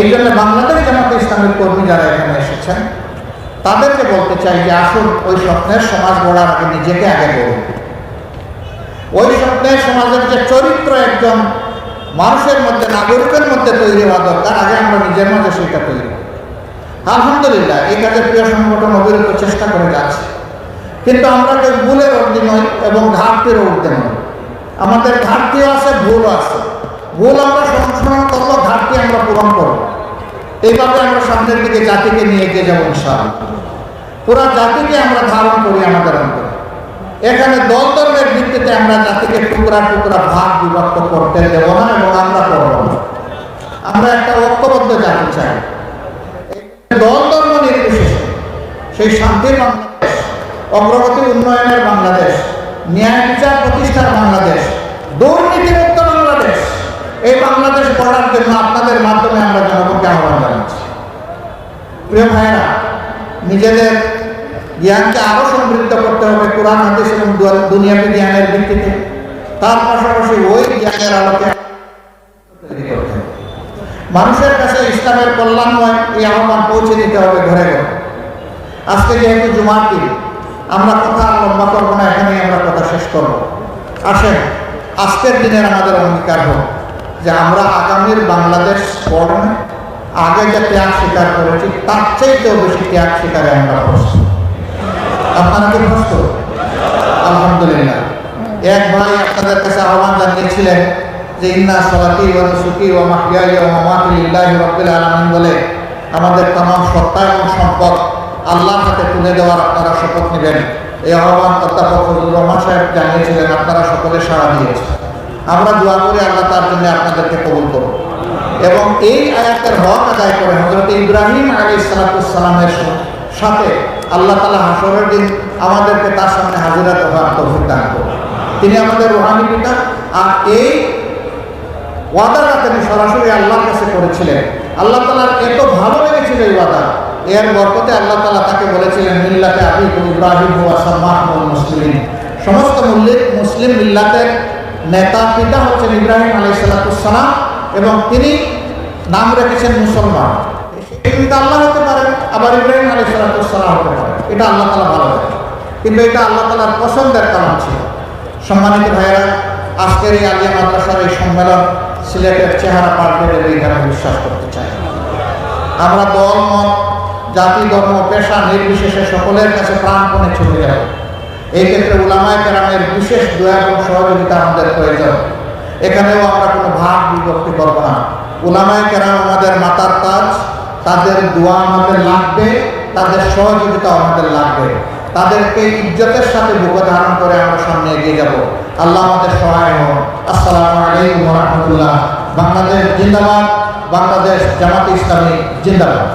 এই জন্য বাংলাদেশ জামাতে ইসলামের কর্মী যারা এখানে এসেছেন, তাদেরকে বলতে চাই যে আসুন, ওই স্বপ্নের সমাজ গড়ার আগে নিজেকে আগে গড়ুন। ওই স্বপ্নের সমাজের যে চরিত্র একজন মানুষের মধ্যে, নাগরিকের মধ্যে তৈরি হওয়া দরকার, আগে আমরা নিজের মধ্যে সেটা তৈরি আলহামদুলিল্লাহ, এই কাজে প্রিয় সংগঠন অবিরত চেষ্টা করে যাচ্ছে। কিন্তু আমরা কেউ ভুলের অর্ধি নই এবং ঘাটতির ঊর্ধ্বে নই। আমাদের ঘাটতিও আছে, ভুলও আছে। ভুল আমরা সংশোধন করব, ঘাটতি আমরা পূরণ করব। এইভাবে আমরা সামনের দিকে জাতিকে নিয়ে গিয়ে যাব ইনশাআল্লাহ। পুরা জাতিকে আমরা ধারণ করি আমাদের অন্তরে। এখানে দল ধর্মের ভিত্তিতে আমরা জাতিকে টুকরা টুকরা ভাগ বিভক্ত করতে দেব না এবং আমরা করব না। আমরা একটা ঐক্যবদ্ধ জাতি চাই। দল ধর্ম নির্বিশেষে সেই শান্তির বাংলাদেশ, অগ্রগতি উন্নয়নের বাংলাদেশ, ন্যায় বিচার প্রতিষ্ঠার বাংলাদেশ বাংলাদেশ এই বাংলাদেশ গড়ার জন্য আপনাদের মাধ্যমে আমরা জনগণকে আহ্বান জানাচ্ছি। প্রিয় ভাইরা নিজেদের জ্ঞানকে আরও সমৃদ্ধ করতে হবে কোরআন, হাদিস এবং দু- জ্ঞানের ভিত্তিতে। তার পাশাপাশি ওই জ্ঞানের আলোকে। মানুষের কাছে ইসলামের কল্যাণময় এই আহ্বান পৌঁছে দিতে হবে ঘরে ঘরে। আজকে যেহেতু জুমার দিন, আমরা কথা লম্বা করব না, এখানেই আমরা কথা শেষ করব। আসেন, আজকের দিনের আমাদের অঙ্গীকার হোক। যে আমরা আগামীর বাংলাদেশ গঠনে আগে যে ত্যাগ স্বীকার করেছি, তার চাইতেও বেশি ত্যাগ স্বীকারে আমরা প্রস্তুত। আপনারা কি প্রস্তুত? আলহামদুলিল্লাহ। এক ভাই আপনাদের কাছে আহ্বান জানিয়েছিলেন যে, ইন্না সলাতি ও সুখী ও মাহিয়াই ও মামাতুল্লাহ রব্বুল আলমিন বলে আমাদের তাম সত্তা এবং সম্পদ আল্লাহর হাতে তুলে দেওয়ার আপনারা শপথ নেবেন। এই আহ্বান অধ্যাপক রহমান সাহেব জানিয়েছিলেন, আপনারা সকলে সাড়া দিয়েছেন। আমরা দোয়া করি আল্লাহ তার জন্য আপনাদেরকে কবুল করুন এবং এই আয়াতের হক আদায় করে হজরত ইব্রাহিম আলী সালাতামের সাথে আল্লাহ তালা হাসরের দিন আমাদেরকে তার সামনে হাজিরা হওয়ার তৌফিক দান করুন। তিনি আমাদের রোহানি পিতা, আর এই ওয়াদাটা তিনি সরাসরি আল্লাহর কাছে করেছিলেন, আল্লাহ তালার এত ভালো লেগেছিল এই ওয়াদা। এর বরকতে আল্লাহ তালা তাকে বলেছিলেন, মিল্লাতে আবি ইব্রাহিম ওয়াসাম্মাহমুল মুসলিম সমস্ত মুসলিম মিল্লাতের নেতা পিতা হচ্ছেন ইব্রাহিম আলাই সালাতুসালাম এবং তিনি নাম রেখেছেন মুসলমান। পিতা আল্লাহ হতে পারেন আবার ইব্রাহিম আলাই সালাতুসালাম হতে পারেন এটা আল্লাহ তালা ভালো কিন্তু এটা আল্লাহ তালার পছন্দের কারণ ছিল। সম্মানিত ভাইয়েরা, আজকের এই আলিয়া মাদ্রাসার এই সম্মেলন সিলেটের চেহারা পাল্টে দেবে এটা আমি বিশ্বাস করতে চাই। আমরা দল, মত, জাতি, ধর্ম, পেশা নির্বিশেষে সকলের কাছে প্রাণপণে ছুটে যাব এই ক্ষেত্রে উলামায় কেরামের বিশেষ দয়া এবং সহযোগিতা আমাদের প্রয়োজন। এখানেও আমরা কোনো ভাগ বিভক্তি করব না। উলামায় কেরাম আমাদের মাতার কাজ তাদের দোয়া আমাদের লাগবে, তাদের সহযোগিতা আমাদের লাগবে। তাদেরকে ইজ্জতের সাথে বুকে ধারণ করে আমরা সামনে এগিয়ে যাব। আল্লাহ আমাদের সহায় হন আসসালামু আলাইকুম রহমতুল্লাহ। বাংলাদেশ জিন্দাবাদ, বাংলাদেশ জামাত ইসলামী জিন্দাবাদ।